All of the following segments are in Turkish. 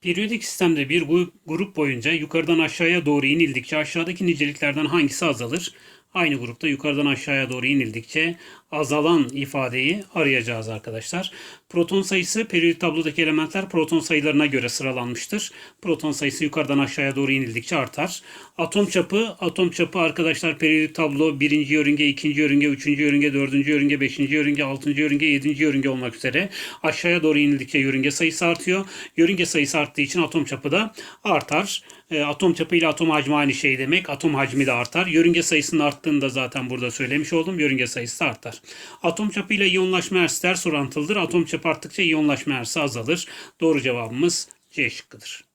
Periyodik sistemde bir grup boyunca yukarıdan aşağıya doğru inildikçe aşağıdaki niceliklerden hangisi azalır? Aynı grupta yukarıdan aşağıya doğru inildikçe azalan ifadeyi arayacağız arkadaşlar. Proton sayısı periyodik tablodaki elementler proton sayılarına göre sıralanmıştır. Proton sayısı yukarıdan aşağıya doğru inildikçe artar. Atom çapı, atom çapı arkadaşlar periyodik tablo birinci yörünge, ikinci yörünge, üçüncü yörünge, dördüncü yörünge, beşinci yörünge, altıncı yörünge, yedinci yörünge olmak üzere aşağıya doğru inildikçe yörünge sayısı artıyor. Yörünge sayısı arttığı için atom çapı da artar. E, atom çapı ile atom hacmi aynı şey demek. Atom hacmi de artar. Yörünge sayısının arttığını da zaten burada söylemiş oldum. Yörünge sayısı artar. Atom çapı ile iyonlaşma ters orantılıdır. Atom çapı arttıkça iyonlaşma eğrisi azalır. Doğru cevabımız C şıkkıdır.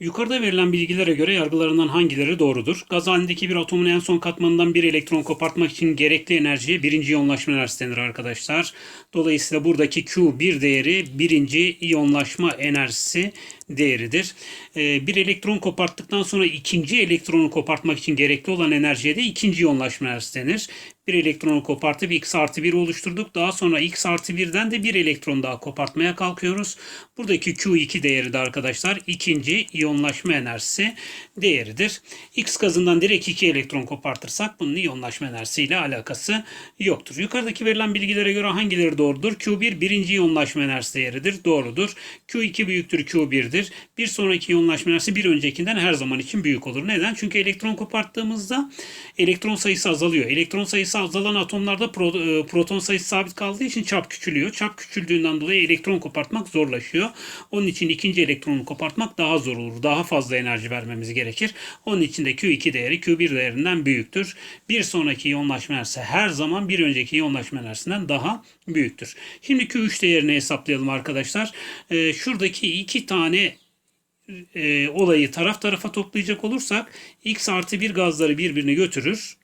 Yukarıda verilen bilgilere göre yargılarından hangileri doğrudur? Gaz halindeki bir atomun en son katmanından bir elektron kopartmak için gerekli enerjiye birinci iyonlaşma enerjisi denir arkadaşlar. Dolayısıyla buradaki Q1 değeri birinci iyonlaşma enerjisi değeridir. Ee, bir elektron koparttıktan sonra ikinci elektronu kopartmak için gerekli olan enerjiye de ikinci iyonlaşma enerjisi denir. Bir elektronu kopartıp x artı 1 oluşturduk. Daha sonra x artı 1'den de bir elektron daha kopartmaya kalkıyoruz. Buradaki Q2 değeri de arkadaşlar ikinci iyonlaşma enerjisi değeridir. X gazından direkt 2 elektron kopartırsak bunun iyonlaşma enerjisiyle alakası yoktur. Yukarıdaki verilen bilgilere göre hangileri doğrudur? Q1 birinci iyonlaşma enerjisi değeridir. Doğrudur. Q2 büyüktür Q1'dir. Bir sonraki iyonlaşma enerjisi bir öncekinden her zaman için büyük olur. Neden? Çünkü elektron koparttığımızda elektron sayısı azalıyor. Elektron sayısı azalan atomlarda e, proton sayısı sabit kaldığı için çap küçülüyor. Çap küçüldüğünden dolayı elektron kopartmak zorlaşıyor. Onun için ikinci elektronu kopartmak daha zor olur. Daha fazla enerji vermemiz gerekir. Onun için de Q2 değeri Q1 değerinden büyüktür. Bir sonraki iyonlaşma enerjisi her zaman bir önceki enerjisinden daha büyüktür. Şimdi Q3 değerini hesaplayalım arkadaşlar. Ee, şuradaki iki tane e, olayı taraf tarafa toplayacak olursak X artı 1 gazları birbirini götürür.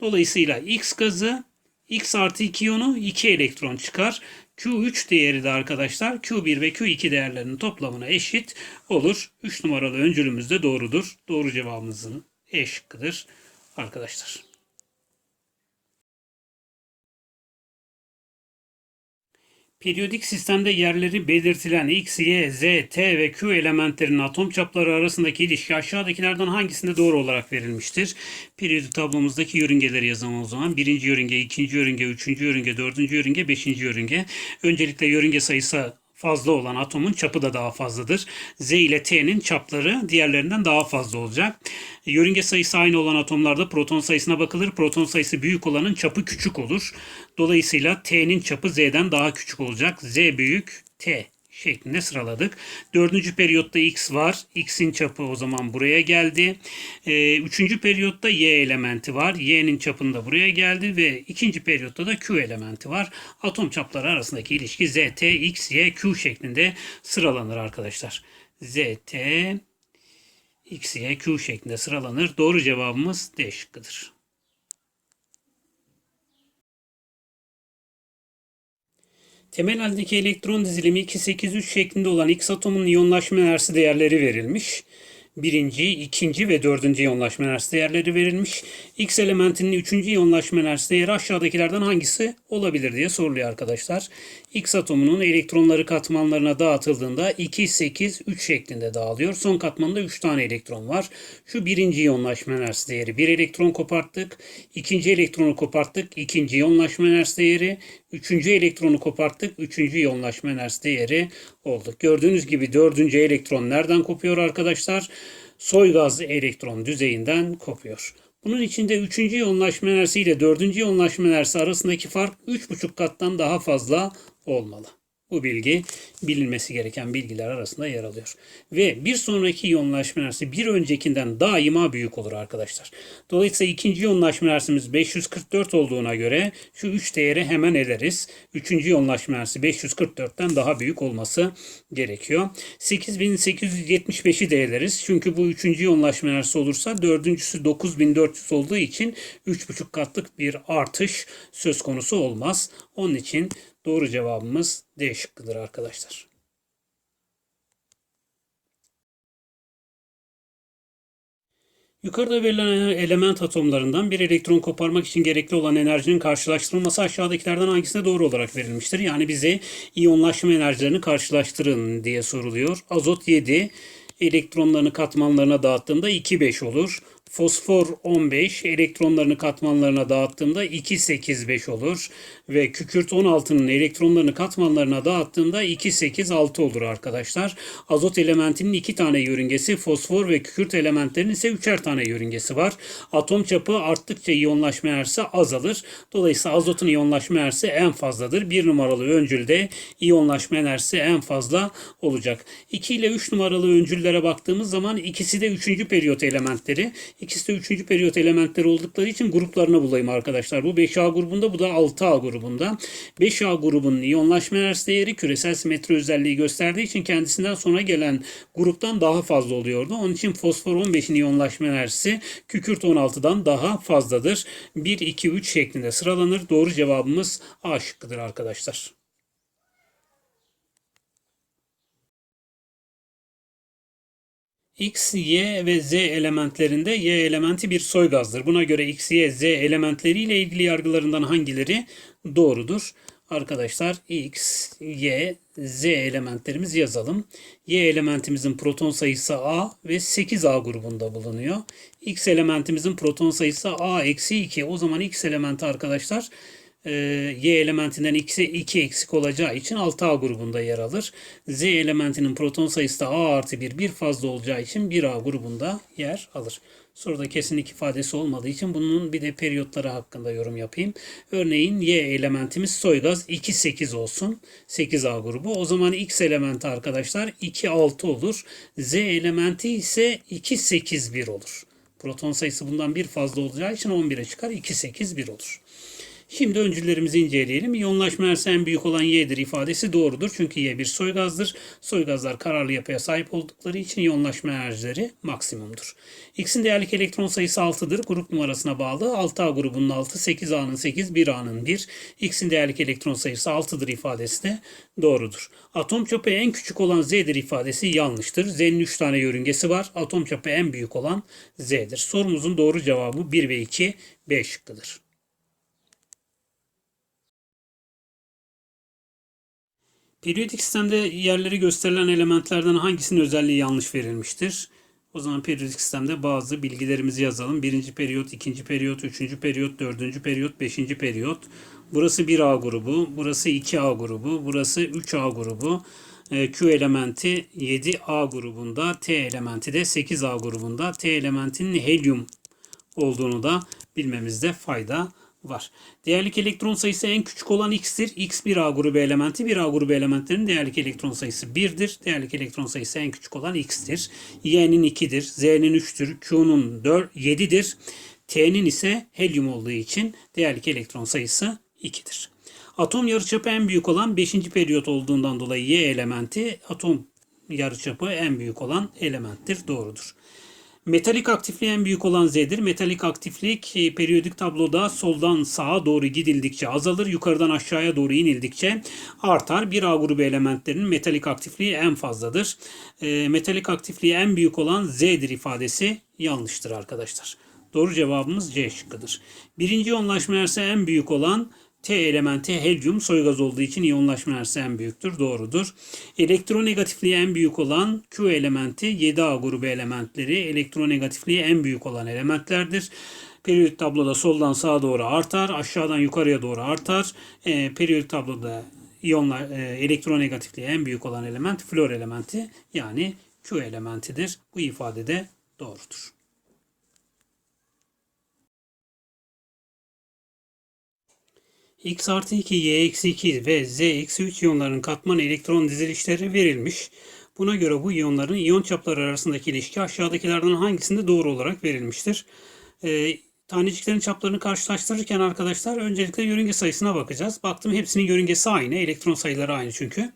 Dolayısıyla X gazı X artı 2 iyonu 2 elektron çıkar. Q3 değeri de arkadaşlar Q1 ve Q2 değerlerinin toplamına eşit olur. 3 numaralı öncülümüz de doğrudur. Doğru cevabımızın E şıkkıdır arkadaşlar. Periyodik sistemde yerleri belirtilen X, Y, Z, T ve Q elementlerinin atom çapları arasındaki ilişki aşağıdakilerden hangisinde doğru olarak verilmiştir? Periyodik tablomuzdaki yörüngeleri yazalım o zaman. Birinci yörünge, ikinci yörünge, üçüncü yörünge, dördüncü yörünge, beşinci yörünge. Öncelikle yörünge sayısı fazla olan atomun çapı da daha fazladır. Z ile T'nin çapları diğerlerinden daha fazla olacak. Yörünge sayısı aynı olan atomlarda proton sayısına bakılır. Proton sayısı büyük olanın çapı küçük olur. Dolayısıyla T'nin çapı Z'den daha küçük olacak. Z büyük, T şeklinde sıraladık. Dördüncü periyotta X var. X'in çapı o zaman buraya geldi. Ee, üçüncü periyotta Y elementi var. Y'nin çapında buraya geldi ve ikinci periyotta da Q elementi var. Atom çapları arasındaki ilişki Z, T, X, Y, Q şeklinde sıralanır arkadaşlar. Z, T, X, Y, Q şeklinde sıralanır. Doğru cevabımız D şıkkıdır. Temel haldeki elektron dizilimi 283 şeklinde olan X atomunun iyonlaşma enerjisi değerleri verilmiş. Birinci, ikinci ve dördüncü iyonlaşma enerjisi değerleri verilmiş. X elementinin üçüncü iyonlaşma enerjisi değeri aşağıdakilerden hangisi olabilir diye soruluyor arkadaşlar. X atomunun elektronları katmanlarına dağıtıldığında 2, 8, 3 şeklinde dağılıyor. Son katmanda 3 tane elektron var. Şu birinci iyonlaşma enerjisi değeri. Bir elektron koparttık. ikinci elektronu koparttık. ikinci iyonlaşma enerjisi değeri. Üçüncü elektronu koparttık. Üçüncü iyonlaşma enerjisi değeri oldu. Gördüğünüz gibi dördüncü elektron nereden kopuyor arkadaşlar? Soy gaz elektron düzeyinden kopuyor. Bunun içinde 3. iyonlaşma enerjisi ile 4. iyonlaşma enerjisi arasındaki fark 3,5 kattan daha fazla olmalı. Bu bilgi bilinmesi gereken bilgiler arasında yer alıyor. Ve bir sonraki iyonlaşma enerjisi bir öncekinden daima büyük olur arkadaşlar. Dolayısıyla ikinci iyonlaşma enerjimiz 544 olduğuna göre şu 3 değeri hemen eleriz. Üçüncü iyonlaşma enerjisi 544'ten daha büyük olması gerekiyor. 8875'i de eleriz. Çünkü bu üçüncü iyonlaşma enerjisi olursa dördüncüsü 9400 olduğu için 3,5 katlık bir artış söz konusu olmaz. Onun için Doğru cevabımız D şıkkıdır arkadaşlar. Yukarıda verilen element atomlarından bir elektron koparmak için gerekli olan enerjinin karşılaştırılması aşağıdakilerden hangisine doğru olarak verilmiştir? Yani bize iyonlaşma enerjilerini karşılaştırın diye soruluyor. Azot 7 elektronlarını katmanlarına dağıttığımda 2,5 olur. Fosfor 15 elektronlarını katmanlarına dağıttığımda 2,8,5 olur. Ve kükürt 16'nın elektronlarını katmanlarına dağıttığımda 2,8,6 olur arkadaşlar. Azot elementinin 2 tane yörüngesi, fosfor ve kükürt elementlerinin ise 3'er tane yörüngesi var. Atom çapı arttıkça iyonlaşma enerjisi azalır. Dolayısıyla azotun iyonlaşma enerjisi en fazladır. 1 numaralı öncülde iyonlaşma enerjisi en fazla olacak. 2 ile 3 numaralı öncüllere baktığımız zaman ikisi de 3. periyot elementleri. İkisi de 3. periyot elementleri oldukları için gruplarını bulayım arkadaşlar. Bu 5A grubunda bu da 6A grubunda. 5A grubunun iyonlaşma enerjisi değeri küresel simetri özelliği gösterdiği için kendisinden sonra gelen gruptan daha fazla oluyordu. Onun için fosfor 15'in iyonlaşma enerjisi kükürt 16'dan daha fazladır. 1, 2, 3 şeklinde sıralanır. Doğru cevabımız A şıkkıdır arkadaşlar. X, Y ve Z elementlerinde Y elementi bir soy gazdır. Buna göre X, Y, Z elementleriyle ilgili yargılarından hangileri doğrudur? Arkadaşlar X, Y, Z elementlerimiz yazalım. Y elementimizin proton sayısı A ve 8A grubunda bulunuyor. X elementimizin proton sayısı A-2. O zaman X elementi arkadaşlar e, Y elementinden 2, 2 eksik olacağı için 6A grubunda yer alır. Z elementinin proton sayısı da A artı 1 bir fazla olacağı için 1A grubunda yer alır. Soruda kesinlik ifadesi olmadığı için bunun bir de periyotları hakkında yorum yapayım. Örneğin Y elementimiz soygaz 2,8 olsun. 8A grubu. O zaman X elementi arkadaşlar 2,6 olur. Z elementi ise 2,8,1 olur. Proton sayısı bundan bir fazla olacağı için 11'e çıkar. 2,8,1 olur. Şimdi öncüllerimizi inceleyelim. İyonlaşma enerjisi en büyük olan Y'dir ifadesi doğrudur. Çünkü Y bir soygazdır. Soygazlar kararlı yapıya sahip oldukları için iyonlaşma enerjileri maksimumdur. X'in değerlik elektron sayısı 6'dır. Grup numarasına bağlı. 6A grubunun 6, 8A'nın 8, 1A'nın 1. X'in değerlik elektron sayısı 6'dır ifadesi de doğrudur. Atom çapı en küçük olan Z'dir ifadesi yanlıştır. Z'nin 3 tane yörüngesi var. Atom çapı en büyük olan Z'dir. Sorumuzun doğru cevabı 1 ve 2 B şıkkıdır. Periyodik sistemde yerleri gösterilen elementlerden hangisinin özelliği yanlış verilmiştir? O zaman periyodik sistemde bazı bilgilerimizi yazalım. Birinci periyot, ikinci periyot, üçüncü periyot, dördüncü periyot, beşinci periyot. Burası 1A grubu, burası 2A grubu, burası 3A grubu. Ee, Q elementi 7A grubunda, T elementi de 8A grubunda. T elementinin helyum olduğunu da bilmemizde fayda var. Değerlik elektron sayısı en küçük olan X'tir. X 1A grubu elementi. 1A grubu elementlerin değerlik elektron sayısı 1'dir. Değerlik elektron sayısı en küçük olan X'tir. Y'nin 2'dir. Z'nin 3'tür. Q'nun 4, 7'dir. T'nin ise helyum olduğu için değerlik elektron sayısı 2'dir. Atom yarıçapı en büyük olan 5. periyot olduğundan dolayı Y elementi atom yarıçapı en büyük olan elementtir. Doğrudur. Metalik aktifliği en büyük olan Z'dir. Metalik aktiflik e, periyodik tabloda soldan sağa doğru gidildikçe azalır. Yukarıdan aşağıya doğru inildikçe artar. Bir A grubu elementlerinin metalik aktifliği en fazladır. E, metalik aktifliği en büyük olan Z'dir ifadesi yanlıştır arkadaşlar. Doğru cevabımız C şıkkıdır. Birinci yoğunlaşma en büyük olan T elementi helyum soygaz olduğu için iyonlaşma enerjisi en büyüktür. Doğrudur. Elektronegatifliği en büyük olan Q elementi 7A grubu elementleri elektronegatifliği en büyük olan elementlerdir. Periyodik tabloda soldan sağa doğru artar, aşağıdan yukarıya doğru artar. E, periyodik tabloda iyonlar, e, elektronegatifliği en büyük olan element flor elementi yani Q elementidir. Bu ifade de doğrudur. X artı 2, Y eksi 2 ve Z eksi 3 iyonların katman elektron dizilişleri verilmiş. Buna göre bu iyonların iyon çapları arasındaki ilişki aşağıdakilerden hangisinde doğru olarak verilmiştir? Ee, taneciklerin çaplarını karşılaştırırken arkadaşlar öncelikle yörünge sayısına bakacağız. Baktım hepsinin yörüngesi aynı. Elektron sayıları aynı çünkü.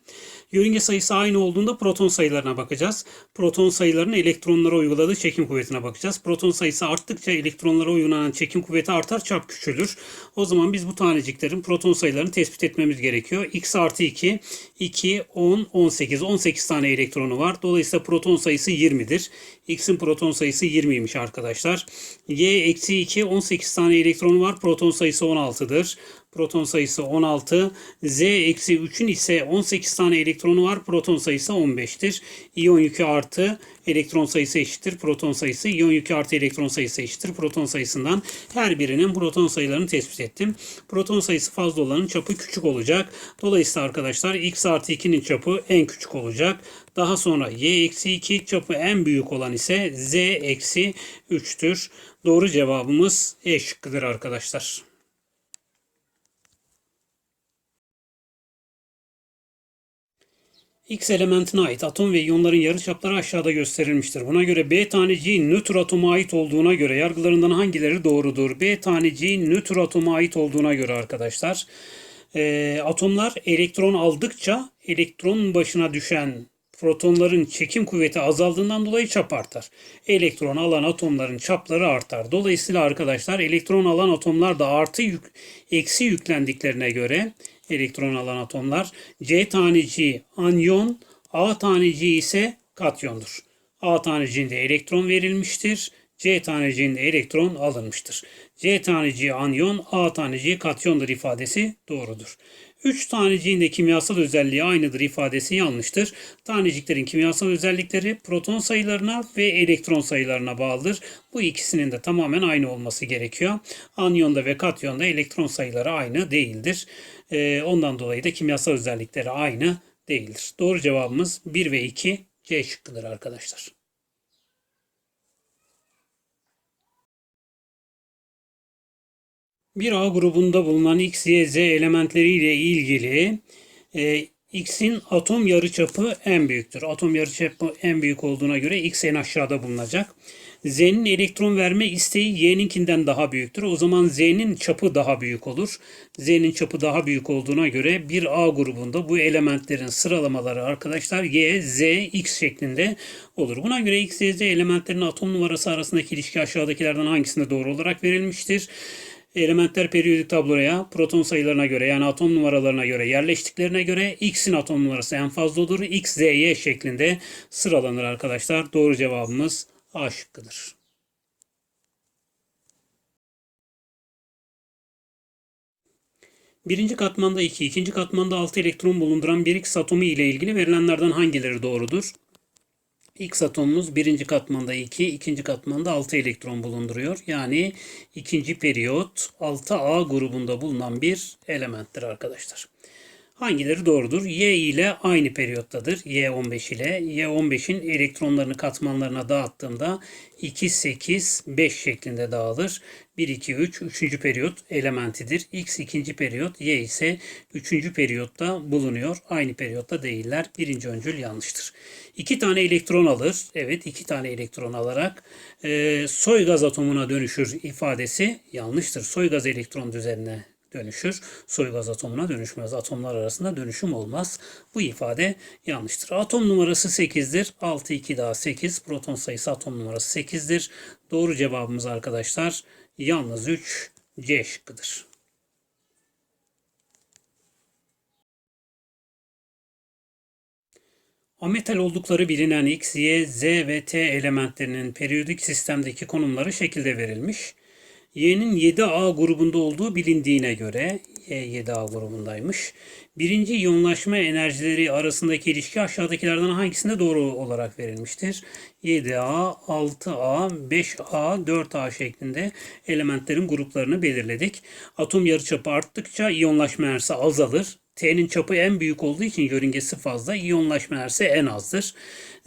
Yörünge sayısı aynı olduğunda proton sayılarına bakacağız. Proton sayılarının elektronlara uyguladığı çekim kuvvetine bakacağız. Proton sayısı arttıkça elektronlara uygulanan çekim kuvveti artar, çap küçülür. O zaman biz bu taneciklerin proton sayılarını tespit etmemiz gerekiyor. X artı 2, 2, 10, 18. 18 tane elektronu var. Dolayısıyla proton sayısı 20'dir. X'in proton sayısı 20'ymiş arkadaşlar. Y eksi 2 18 tane elektronu var. Proton sayısı 16'dır. Proton sayısı 16. Z eksi 3'ün ise 18 tane elektronu var. Proton sayısı 15'tir. İyon yükü artı elektron sayısı eşittir. Proton sayısı. İyon yükü artı elektron sayısı eşittir. Proton sayısından her birinin proton sayılarını tespit ettim. Proton sayısı fazla olanın çapı küçük olacak. Dolayısıyla arkadaşlar x artı 2'nin çapı en küçük olacak. Daha sonra y eksi 2 çapı en büyük olan ise z eksi 3'tür. Doğru cevabımız E şıkkıdır arkadaşlar. X elementine ait atom ve iyonların yarıçapları aşağıda gösterilmiştir. Buna göre B taneciği nötr atoma ait olduğuna göre yargılarından hangileri doğrudur? B taneciği nötr atoma ait olduğuna göre arkadaşlar e, atomlar elektron aldıkça elektron başına düşen protonların çekim kuvveti azaldığından dolayı çap artar. Elektron alan atomların çapları artar. Dolayısıyla arkadaşlar elektron alan atomlar da artı yük, eksi yüklendiklerine göre elektron alan atomlar C taneciği anyon, A taneciği ise katyondur. A taneciğinde elektron verilmiştir. C taneciğinde elektron alınmıştır. C taneciği anyon, A taneciği katyondur ifadesi doğrudur. 3 taneciğin de kimyasal özelliği aynıdır ifadesi yanlıştır. Taneciklerin kimyasal özellikleri proton sayılarına ve elektron sayılarına bağlıdır. Bu ikisinin de tamamen aynı olması gerekiyor. Anyonda ve katyonda elektron sayıları aynı değildir. Ee, ondan dolayı da kimyasal özellikleri aynı değildir. Doğru cevabımız 1 ve 2 C şıkkıdır arkadaşlar. Bir A grubunda bulunan X, Y, Z elementleriyle ilgili e, X'in atom yarıçapı en büyüktür. Atom yarıçapı en büyük olduğuna göre X en aşağıda bulunacak. Z'nin elektron verme isteği Y'ninkinden daha büyüktür. O zaman Z'nin çapı daha büyük olur. Z'nin çapı daha büyük olduğuna göre bir A grubunda bu elementlerin sıralamaları arkadaşlar Y, Z, X şeklinde olur. Buna göre X, Y, Z elementlerinin atom numarası arasındaki ilişki aşağıdakilerden hangisinde doğru olarak verilmiştir? Elementler periyodik tabloya proton sayılarına göre yani atom numaralarına göre yerleştiklerine göre X'in atom numarası en fazla olur. X, Z, Y şeklinde sıralanır arkadaşlar. Doğru cevabımız A şıkkıdır. Birinci katmanda 2, ikinci katmanda 6 elektron bulunduran bir X atomu ile ilgili verilenlerden hangileri doğrudur? X atomumuz birinci katmanda 2, ikinci katmanda 6 elektron bulunduruyor. Yani ikinci periyot 6A grubunda bulunan bir elementtir arkadaşlar. Hangileri doğrudur? Y ile aynı periyottadır. Y15 ile. Y15'in elektronlarını katmanlarına dağıttığımda 2, 8, 5 şeklinde dağılır. 1, 2, 3, 3. periyot elementidir. X ikinci periyot, Y ise 3. periyotta bulunuyor. Aynı periyotta değiller. Birinci öncül yanlıştır. 2 tane elektron alır. Evet 2 tane elektron alarak e, soy gaz atomuna dönüşür ifadesi yanlıştır. Soy gaz elektron düzenine dönüşür. Soy gaz atomuna dönüşmez. Atomlar arasında dönüşüm olmaz. Bu ifade yanlıştır. Atom numarası 8'dir. 6, 2 daha 8. Proton sayısı atom numarası 8'dir. Doğru cevabımız arkadaşlar yalnız 3 C şıkkıdır. Ametal oldukları bilinen X, Y, Z ve T elementlerinin periyodik sistemdeki konumları şekilde verilmiş. Y'nin 7A grubunda olduğu bilindiğine göre Y 7A grubundaymış. Birinci iyonlaşma enerjileri arasındaki ilişki aşağıdakilerden hangisinde doğru olarak verilmiştir? 7A, 6A, 5A, 4A şeklinde elementlerin gruplarını belirledik. Atom yarıçapı arttıkça iyonlaşma enerjisi azalır. T'nin çapı en büyük olduğu için yörüngesi fazla, iyonlaşma enerjisi en azdır.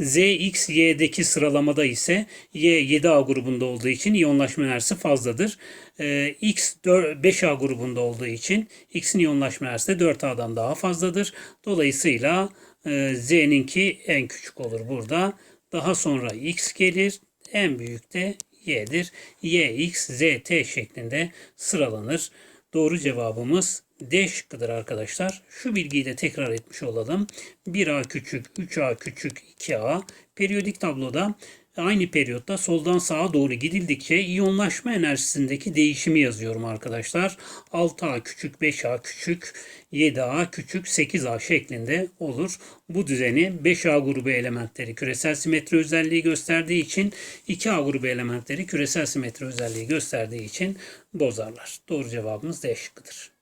Z, X, Y'deki sıralamada ise Y 7A grubunda olduğu için iyonlaşma enerjisi fazladır. Ee, X 4, 5A grubunda olduğu için X'in iyonlaşma enerjisi de 4A'dan daha fazladır. Dolayısıyla e, Z'ninki en küçük olur burada. Daha sonra X gelir. En büyük de Y'dir. Y, X, Z, T şeklinde sıralanır. Doğru cevabımız D şıkkıdır arkadaşlar. Şu bilgiyi de tekrar etmiş olalım. 1A küçük, 3A küçük, 2A. Periyodik tabloda Aynı periyotta soldan sağa doğru gidildikçe iyonlaşma enerjisindeki değişimi yazıyorum arkadaşlar. 6A küçük, 5A küçük, 7A küçük, 8A şeklinde olur. Bu düzeni 5A grubu elementleri küresel simetri özelliği gösterdiği için 2A grubu elementleri küresel simetri özelliği gösterdiği için bozarlar. Doğru cevabımız D şıkkıdır.